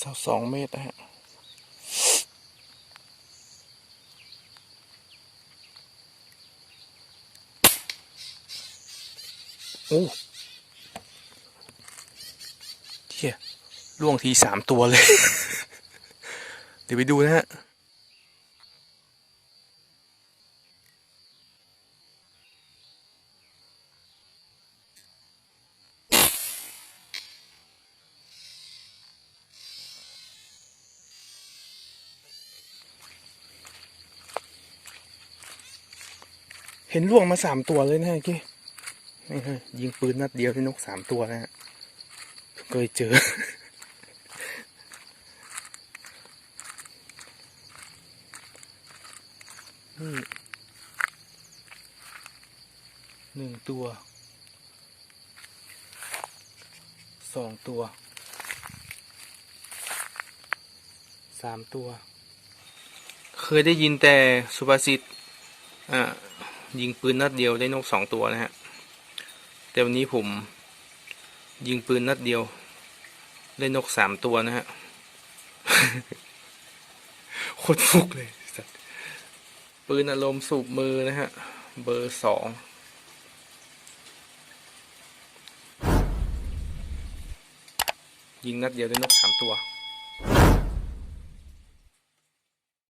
สาสองเมตรนะฮะโอ้เที่ยล่วงทีสามตัวเลย เดี๋ยวไปดูนะฮะ เห็นล่วงมาสามตัวเลยนะกี้นี่ฮะยิงปืนนัดเดียวที่นกสามตัวนะฮะเคยเจอ นี่หนึ่งตัว สองตัว สามตัว เคยได้ยินแต่สุภาษิตอ่า ยิงปืนนัดเดียวได้นกสองตัวนะฮะ แต่วันนี้ผมยิงปืนนัดเดียว ได้นกสามตัวนะฮะ โคตรฟุกเลยสัตว์ปืนอารมณ์สูบมือนะฮะ เบอร์สองยิงนัดเดียวได้นกสามตัว